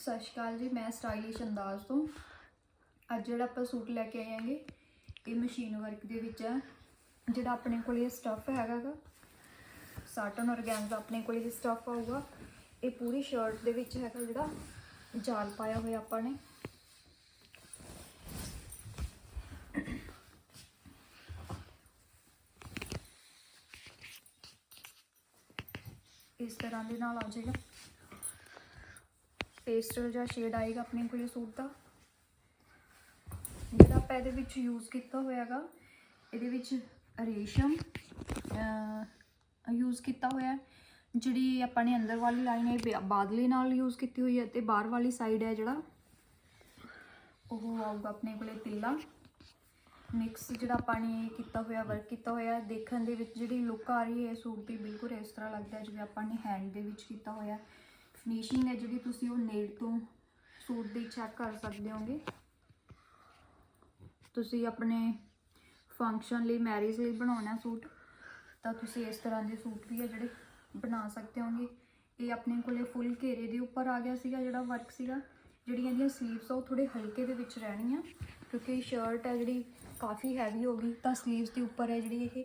ਸਤਿ ਸ਼੍ਰੀ ਅਕਾਲ ਜੀ, ਮੈਂ ਸਟਾਈਲਿਸ਼ ਅੰਦਾਜ਼ ਤੋਂ। ਅੱਜ ਜਿਹੜਾ ਆਪਾਂ ਸੂਟ ਲੈ ਕੇ ਆਏ ਆਂਗੇ, ਇਹ ਮਸ਼ੀਨ ਵਰਕ ਦੇ ਵਿੱਚ ਹੈ, ਜਿਹੜਾ ਆਪਣੇ ਕੋਲ ਇਹ ਸਟੱਫ ਹੈਗਾ ਗਾ। ਸਾਟਨ ਔਰਗੈਂਜ਼ਾ ਆਪਣੇ ਕੋਲ ਇਹ ਸਟੱਫ ਆਊਗਾ। ਇਹ ਪੂਰੀ ਸ਼ਰਟ ਦੇ ਵਿੱਚ ਹੈਗਾ ਜਿਹੜਾ, ਜਾਲ ਪਾਇਆ ਹੋਇਆ ਆਪਾਂ ਨੇ। ਇਸ ਤਰ੍ਹਾਂ ਦੇ ਨਾਲ ਆ ਜਾਏਗਾ। ਪੇਸਟਲ ਜਾਂ ਸ਼ੇਡ ਆਏਗਾ ਆਪਣੇ ਕੋਲ ਸੂਟ ਦਾ। ਜਿਹੜਾ ਆਪਾਂ ਇਹਦੇ ਵਿੱਚ ਯੂਜ਼ ਕੀਤਾ ਹੋਇਆਗਾ, ਇਹਦੇ ਵਿੱਚ ਰੇਸ਼ਮ ਯੂਜ਼ ਕੀਤਾ ਹੋਇਆ ਜਿਹੜੀ ਆਪਾਂ ਨੇ ਅੰਦਰ ਵਾਲੀ ਲਾਈਨ ਹੈ, ਇਹ ਬਾਦਲੇ ਨਾਲ ਯੂਜ਼ ਕੀਤੀ ਹੋਈ ਹੈ ਤੇ ਬਾਹਰ ਵਾਲੀ ਸਾਈਡ ਹੈ ਜਿਹੜਾ, ਉਹ ਆਊਗਾ ਆਪਣੇ ਕੋਲੇ ਤਿੱਲਾ। ਮਿਕਸ ਜਿਹੜਾ ਆਪਾਂ ਨੇ ਕੀਤਾ ਹੋਇਆ ਵਰਕ ਕੀਤਾ ਹੋਇਆ ਦੇਖਣ ਦੇ ਵਿੱਚ ਜਿਹੜੀ ਲੁੱਕ ਆ ਰਹੀ ਹੈ ਸੂਟ ਦੀ, ਬਿਲਕੁਲ ਇਸ ਤਰ੍ਹਾਂ ਲੱਗਦਾ ਜਿਵੇਂ ਆਪਾਂ ਨੇ ਹੈਂਡ ਦੇ ਵਿੱਚ ਕੀਤਾ ਹੋਇਆ ਫਿਨਿਸ਼ਿੰਗ ਹੈ ਜਿਹੜੀ ਤੁਸੀਂ ਉਹ ਨੇੜ ਤੋਂ ਸੂਟ ਦੀ ਚੈੱਕ ਕਰ ਸਕਦੇ ਹੋਗੇ। ਤੁਸੀਂ ਆਪਣੇ ਫੰਕਸ਼ਨ ਲਈ ਮੈਰਿਜ ਲਈ ਬਣਾਉਣਾ ਸੂਟ, ਤਾਂ ਤੁਸੀਂ ਇਸ ਤਰ੍ਹਾਂ ਦੇ ਸੂਟ ਵੀ ਆ ਜਿਹੜੇ ਬਣਾ ਸਕਦੇ ਹੋਗੇ। ਇਹ ਆਪਣੇ ਕੋਲੇ ਫੁੱਲ ਘੇਰੇ ਦੇ ਉੱਪਰ ਆ ਗਿਆ ਸੀਗਾ ਜਿਹੜਾ ਵਰਕ ਸੀਗਾ। ਜਿਹੜੀਆਂ ਇਹਦੀਆਂ ਸਲੀਵਸ ਆ ਉਹ ਥੋੜੇ ਹਲਕੇ ਦੇ ਵਿੱਚ ਰਹਿਣੀਆਂ ਕਿਉਂਕਿ ਸ਼ਰਟ ਹੈ ਜਿਹੜੀ ਕਾਫੀ ਹੈਵੀ ਹੋ ਗਈ, ਤਾਂ ਸਲੀਵਸ ਦੇ ਉੱਪਰ ਹੈ ਜਿਹੜੀ ਇਹ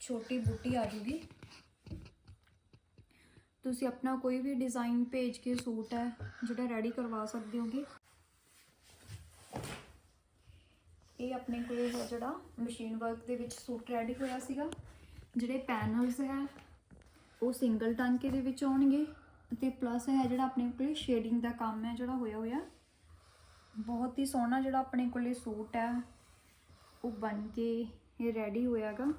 ਛੋਟੀ ਬੂਟੀ ਆ ਜੂਗੀ। ਤੁਸੀਂ ਆਪਣਾ ਕੋਈ ਵੀ ਡਿਜ਼ਾਈਨ ਭੇਜ ਕੇ ਸੂਟ ਹੈ, ਜਿਹੜਾ ਰੈਡੀ ਕਰਵਾ ਸਕਦੇ ਹੋਗੇ। ਇਹ ਆਪਣੇ ਕੋਲ ਹੈ ਜਿਹੜਾ ਮਸ਼ੀਨ ਵਰਕ ਦੇ ਵਿੱਚ ਸੂਟ ਰੈਡੀ ਹੋਇਆ ਸੀਗਾ। ਜਿਹੜੇ ਪੈਨਲਸ ਹੈ, ਉਹ ਸਿੰਗਲ ਟਾਂਕੇ ਦੇ ਵਿੱਚ ਆਉਣਗੇ। ਤੇ ਪਲੱਸ ਹੈ ਜਿਹੜਾ ਆਪਣੇ ਕੋਲ ਸ਼ੇਡਿੰਗ ਦਾ ਕੰਮ ਹੈ, ਜਿਹੜਾ ਹੋਇਆ ਹੋਇਆ, ਬਹੁਤ ਹੀ ਸੋਹਣਾ ਜਿਹੜਾ ਆਪਣੇ ਕੋਲੇ ਸੂਟ ਹੈ, ਉਹ ਬਣ ਕੇ ਇਹ ਰੈਡੀ ਹੋਇਆਗਾ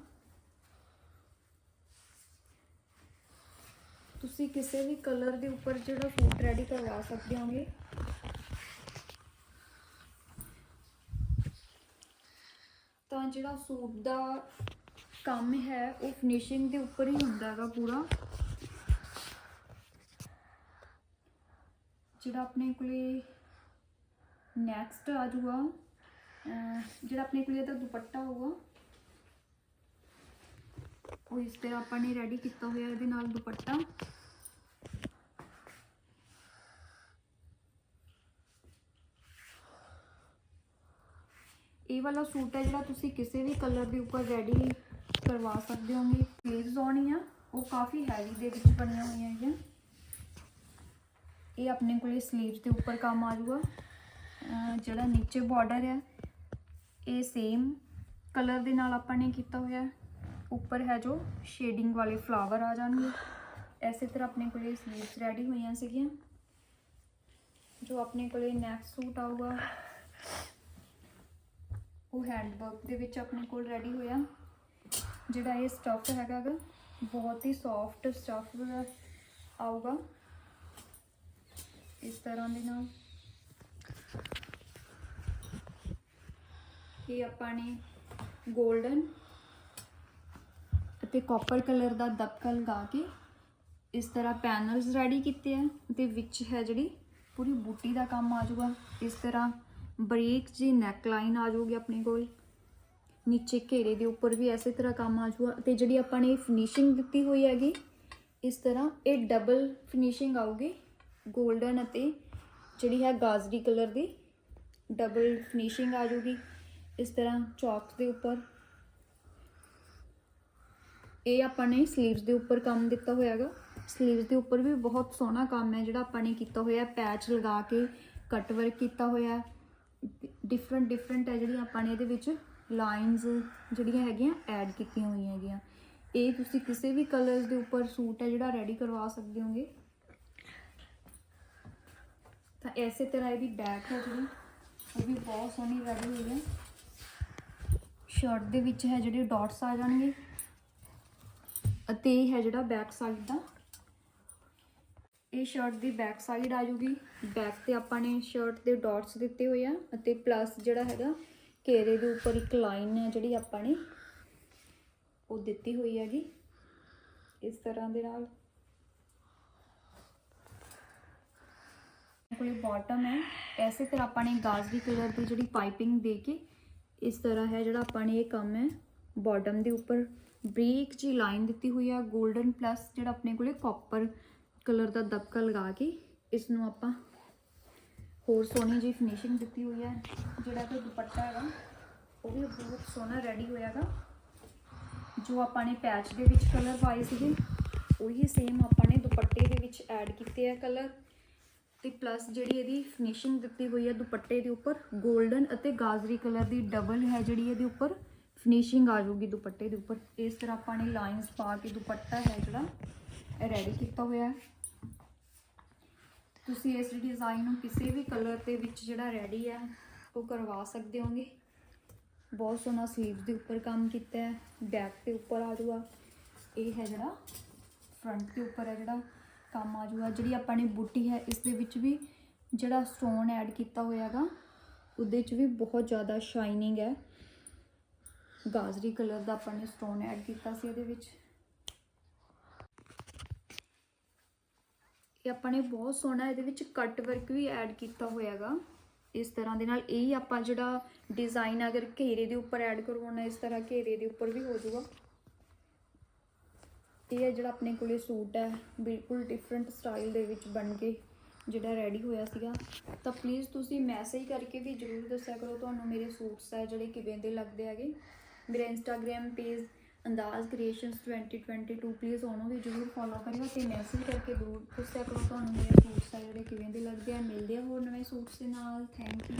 ਤੁਸੀਂ ਕਿਸੇ ਵੀ ਕਲਰ ਦੇ ਉੱਪਰ ਜਿਹੜਾ ਸੂਟ ਰੈਡੀ ਕਰਵਾ ਸਕਦੇ ਹੋਗੇ। ਤਾਂ ਜਿਹੜਾ ਸੂਟ ਦਾ ਕੰਮ ਹੈ, ਉਹ ਫਿਨਿਸ਼ਿੰਗ ਦੇ ਉੱਪਰ ਹੀ ਹੁੰਦਾ ਹੈਗਾ ਪੂਰਾ। ਜਿਹੜਾ ਆਪਣੇ ਕੋਲੇ ਨੈਕਸਟ ਆ ਜਾਊਗਾ ਜਿਹੜਾ ਆਪਣੇ ਕੋਲੇ ਇਹਦਾ ਦੁਪੱਟਾ ਹੋਊਗਾ। ਉਹ ਇਸ ਤਰ੍ਹਾਂ ਆਪਾਂ ਨੇ ਰੈਡੀ ਕੀਤਾ ਹੋਇਆ ਇਹਦੇ ਨਾਲ ਦੁਪੱਟਾ। ਇਹ ਵਾਲਾ ਸੂਟ ਹੈ ਜਿਹੜਾ ਤੁਸੀਂ ਕਿਸੇ ਵੀ ਕਲਰ ਦੇ ਉੱਪਰ ਰੈਡੀ ਕਰਵਾ ਸਕਦੇ ਹੋਗੇ। ਸਲੀਵਸ ਆਉਣੀਆਂ ਉਹ ਕਾਫੀ ਹੈਵੀ ਦੇ ਵਿੱਚ ਬਣੀਆਂ ਹੋਈਆਂ ਹੈਗੀਆਂ। ਇਹ ਆਪਣੇ ਕੋਲੇ ਸਲੀਵਸ ਦੇ ਉੱਪਰ ਕੰਮ ਆ ਜੂਗਾ ਜਿਹੜਾ ਨੀਚੇ ਬਾਰਡਰ ਹੈ ਇਹ ਸੇਮ ਕਲਰ ਦੇ ਨਾਲ ਆਪਾਂ ਨੇ ਕੀਤਾ ਹੋਇਆ। ਉੱਪਰ ਹੈ ਜੋ ਸ਼ੇਡਿੰਗ ਵਾਲੇ ਫਲਾਵਰ ਆ ਜਾਣਗੇ। ਐਸੇ ਤਰ੍ਹਾਂ ਆਪਣੇ ਕੋਲੇ ਸਲੀਵਸ ਰੈਡੀ ਹੋਈਆਂ ਸੀਗੀਆਂ। ਜੋ ਆਪਣੇ ਕੋਲੇ ਨੈਕਸਟ ਸੂਟ ਆਊਗਾ, ਉਹ ਹੈਂਡ ਵਰਕ ਦੇ ਵਿੱਚ ਆਪਣੇ ਕੋਲ ਰੈਡੀ ਹੋਇਆ। ਜਿਹੜਾ ਇਹ ਸਟਫ ਹੈਗਾ ਬਹੁਤ ਹੀ ਸੌਫਟ ਸਟਫ ਆਊਗਾ। ਇਸ ਤਰ੍ਹਾਂ ਦੇ ਨਾਲ। ਇਹ ਆਪਾਂ ਨੇ 골ਡਨ ਅਤੇ ਕਾਪਰ ਕਲਰ ਦਾ ਦਬਕਾ ਲਗਾ ਕੇ ਇਸ ਤਰ੍ਹਾਂ ਪੈਨਲਸ ਰੈਡੀ ਕੀਤੇ ਆ ਤੇ ਵਿੱਚ ਹੈ ਜਿਹੜੀ ਪੂਰੀ ਬੂਟੀ ਦਾ ਕੰਮ ਆ ਜਾਊਗਾ। ਇਸ ਤਰ੍ਹਾਂ ਬਰੀਕ ਜੀ ਨੈਕ ਲਾਈਨ ਆ ਜਾਊਗੀ ਆਪਣੇ ਕੋਲ। ਨੀਚੇ ਘੇਰੇ ਦੇ ਉੱਪਰ ਵੀ ਐਸੇ ਤਰ੍ਹਾਂ ਕੰਮ ਆ ਜਾਊਗਾ ਤੇ ਜਿਹੜੀ ਆਪਾਂ ਨੇ ਫਿਨਿਸ਼ਿੰਗ ਦਿੱਤੀ ਹੋਈ ਹੈਗੀ, ਇਸ ਤਰ੍ਹਾਂ ਇਹ ਡਬਲ ਫਿਨਿਸ਼ਿੰਗ ਆਊਗੀ। 골ਡਨ ਅਤੇ ਜਿਹੜੀ ਹੈ ਗਾਜ਼ਰੀ ਕਲਰ ਦੀ ਡਬਲ ਫਿਨਿਸ਼ਿੰਗ ਆ ਜਾਊਗੀ। ਇਸ ਤਰ੍ਹਾਂ ਚੌਕਸ ਦੇ ਉੱਪਰ ਇਹ ਆਪਾਂ ਨੇ ਸਲੀਵਸ ਦੇ ਉੱਪਰ ਕੰਮ ਦਿੱਤਾ ਹੋਇਆ ਹੈਗਾ। ਸਲੀਵਸ ਦੇ ਉੱਪਰ ਵੀ ਬਹੁਤ ਸੋਹਣਾ ਕੰਮ ਹੈ ਜਿਹੜਾ ਆਪਾਂ ਨੇ ਕੀਤਾ ਹੋਇਆ ਪੈਚ ਲਗਾ ਕੇ ਕੱਟ ਵਰਕ ਕੀਤਾ ਹੋਇਆ ਡਿਫਰੈਂਟ ਡਿਫਰੈਂਟ ਹੈ ਜਿਹੜੀਆਂ ਆਪਾਂ ਨੇ ਇਹਦੇ ਵਿੱਚ ਲਾਈਨਸ ਜਿਹੜੀਆਂ ਹੈਗੀਆਂ ਐਡ ਕੀਤੀਆਂ ਹੋਈਆਂ ਹੈਗੀਆਂ। ਇਹ ਤੁਸੀਂ ਕਿਸੇ ਵੀ ਕਲਰਸ ਦੇ ਉੱਪਰ ਸੂਟ ਹੈ ਜਿਹੜਾ ਰੈਡੀ ਕਰਵਾ ਸਕਦੇ ਹੋਗੇ। ਤਾਂ ਐਸੇ ਤਰ੍ਹਾਂ ਇਹਦੀ ਬੈਕ ਹੈ ਜਿਹੜੀ, ਉਹ ਵੀ ਬਹੁਤ ਸੋਹਣੀ ਰੈਡੀ ਹੋਈ ਹੈ। ਸ਼ਰਟ ਦੇ ਵਿੱਚ ਹੈ ਜਿਹੜੇ ਡਾਟਸ ਆ ਜਾਣਗੇ। ਅਤੇ ਇਹ ਹੈ ਜਿਹੜਾ ਬੈਕ ਸਾਈਡ ਦਾ। ਇਹ ਸ਼ਰਟ ਦੀ ਬੈਕ ਸਾਈਡ ਆ ਜੂਗੀ। ਬੈਕ ਤੇ ਆਪਾਂ ਨੇ ਸ਼ਰਟ ਦੇ ਡਾਟਸ ਦਿੱਤੇ ਹੋਏ ਆ ਅਤੇ ਪਲੱਸ ਜਿਹੜਾ ਹੈਗਾ ਘੇਰੇ ਦੇ ਉੱਪਰ ਇੱਕ ਲਾਈਨ ਹੈ ਜਿਹੜੀ ਆਪਾਂ ਨੇ, ਉਹ ਦਿੱਤੀ ਹੋਈ ਹੈਗੀ। ਇਸ ਤਰ੍ਹਾਂ ਦੇ ਨਾਲ। ਕੋਈ ਬਾਟਮ ਹੈ। ਐਸੇ ਤਰ੍ਹਾਂ ਆਪਾਂ ਨੇ ਗਾਜ਼ਰੀ ਕਲਰ ਦੀ ਜਿਹੜੀ ਪਾਈਪਿੰਗ ਦੇ ਕੇ ਇਸ ਤਰ੍ਹਾਂ ਹੈ ਜਿਹੜਾ ਆਪਾਂ ਨੇ ਇਹ ਕੰਮ ਹੈ। ਬਾਟਮ ਦੇ ਉੱਪਰ। ਬਰੀਕ ਜੀ ਲਾਈਨ ਦਿੱਤੀ ਹੋਈ ਆ 골ਡਨ ਪਲੱਸ ਜਿਹੜਾ ਆਪਣੇ ਕੋਲੇ ਕਾਪਰ ਕਲਰ ਦਾ ਦਬਕਾ ਲਗਾ ਕੇ ਇਸ ਨੂੰ ਆਪਾਂ ਹੋਰ ਸੋਹਣੀ ਜੀ ਫਿਨਿਸ਼ਿੰਗ ਦਿੱਤੀ ਹੋਈ ਹੈ ਜਿਹੜਾ ਕਿ ਦੁਪੱਟਾ ਹੈਗਾ, ਉਹ ਵੀ ਬਹੁਤ ਸੋਹਣਾ ਰੈਡੀ ਹੋਇਆਗਾ ਜੋ ਆਪਾਂ ਨੇ ਪੈਚ ਦੇ ਵਿੱਚ ਕਲਰ ਪਾਏ ਸੀਗੇ, ਉਹੀ ਸੇਮ ਆਪਾਂ ਨੇ ਦੁਪੱਟੇ ਦੇ ਵਿੱਚ ਐਡ ਕੀਤੇ ਆ ਕਲਰ ਤੇ ਪਲੱਸ ਜਿਹੜੀ ਇਹਦੀ ਫਿਨਿਸ਼ਿੰਗ ਦਿੱਤੀ ਹੋਈ ਹੈ ਦੁਪੱਟੇ ਦੇ ਉੱਪਰ 골ਡਨ ਅਤੇ ਗਾਜ਼ਰੀ ਕਲਰ ਦੀ ਡਬਲ ਹੈ ਜਿਹੜੀ ਇਹਦੇ ਉੱਪਰ। ਫਿਨਿਸ਼ਿੰਗ ਆ ਜਾਊਗੀ ਦੁਪੱਟੇ ਦੇ ਉੱਪਰ। ਇਸ ਤਰ੍ਹਾਂ ਆਪਾਂ ਨੇ ਲਾਈਨਸ ਪਾ ਕੇ ਦੁਪੱਟਾ ਹੈ ਜਿਹੜਾ, ਇਹ ਰੈਡੀ ਕੀਤਾ ਹੋਇਆ ਹੈ। ਤੁਸੀਂ ਇਸ ਡਿਜ਼ਾਈਨ ਨੂੰ ਕਿਸੇ ਵੀ ਕਲਰ ਦੇ ਵਿੱਚ ਜਿਹੜਾ ਰੈਡੀ ਹੈ, ਉਹ ਕਰਵਾ ਸਕਦੇ ਹੋਗੇ। ਬਹੁਤ ਸੋਹਣਾ ਸਲੀਵਸ ਦੇ ਉੱਪਰ ਕੰਮ ਕੀਤਾ ਹੈ ਬੈਕ ਦੇ ਉੱਪਰ ਆ ਜਾਊਗਾ। ਇਹ ਹੈ ਜਿਹੜਾ ਫਰੰਟ ਦੇ ਉੱਪਰ ਹੈ ਜਿਹੜਾ ਕੰਮ ਆ ਜਾਊਗਾ। ਜਿਹੜੀ ਆਪਾਂ ਨੇ ਬੂਟੀ ਹੈ, ਇਸ ਦੇ ਵਿੱਚ ਵੀ ਜਿਹੜਾ ਸਟੋਨ ਐਡ ਕੀਤਾ ਹੋਇਆ ਹੈਗਾ, ਉਹਦੇ 'ਚ ਵੀ ਬਹੁਤ ਜ਼ਿਆਦਾ ਸ਼ਾਈਨਿੰਗ ਹੈ। ਗਾਜ਼ਰੀ ਕਲਰ ਦਾ ਆਪਾਂ ਨੇ ਸਟੋਨ ਐਡ ਕੀਤਾ ਸੀ ਇਹਦੇ ਵਿੱਚ। ਇਹ ਆਪਾਂ ਨੇ ਬਹੁਤ ਸੋਹਣਾ ਇਹਦੇ ਵਿੱਚ ਕੱਟ ਵਰਕ ਵੀ ਐਡ ਕੀਤਾ ਹੋਇਆਗਾ। ਇਸ ਤਰ੍ਹਾਂ ਦੇ ਨਾਲ ਇਹ ਆਪਾਂ ਜਿਹੜਾ ਡਿਜ਼ਾਈਨ ਅਗਰ ਘੇਰੇ ਦੇ ਉੱਪਰ ਐਡ ਕਰਵਾਉਣਾ, ਇਸ ਤਰ੍ਹਾਂ ਘੇਰੇ ਦੇ ਉੱਪਰ ਵੀ ਹੋ ਜਾਊਗਾ। ਇਹ ਹੈ ਜਿਹੜਾ ਆਪਣੇ ਕੋਲੇ ਸੂਟ ਹੈ, ਬਿਲਕੁਲ ਡਿਫਰੈਂਟ ਸਟਾਈਲ ਦੇ ਵਿੱਚ ਬਣ ਕੇ ਜਿਹੜਾ ਰੈਡੀ ਹੋਇਆ ਸੀਗਾ। ਤਾਂ ਪਲੀਜ਼ ਤੁਸੀਂ ਮੈਸੇਜ ਕਰਕੇ ਵੀ ਜਰੂਰ ਦੱਸਿਆ ਕਰੋ, ਤੁਹਾਨੂੰ ਮੇਰੇ ਸੂਟਸ ਹੈ ਜਿਹੜੇ ਕਿਵੇਂ ਦੇ ਲੱਗਦੇ ਹੈਗੇ। ਮੇਰਾ Instagram page Andaz creations 2022 please ਉਹਨੂੰ ਵੀ ਜਰੂਰ ਫੋਲੋ ਕਰਿਓ ਤੇ ਮੈਸੇਜ ਕਰਕੇ ਜਰੂਰ ਦੱਸਿਆ ਕਰੋ ਤੁਹਾਨੂੰ ਮੇਰੇ ਸੂਟਸ ਆ ਜਿਹੜੇ ਕਿਵੇਂ ਦੇ ਲੱਗਦੇ ਆ, ਮਿਲਦੇ ਆ ਹੋਰ ਨਵੇਂ ਸੂਟਸ ਦੇ ਨਾਲ ਥੈਂਕ ਯੂ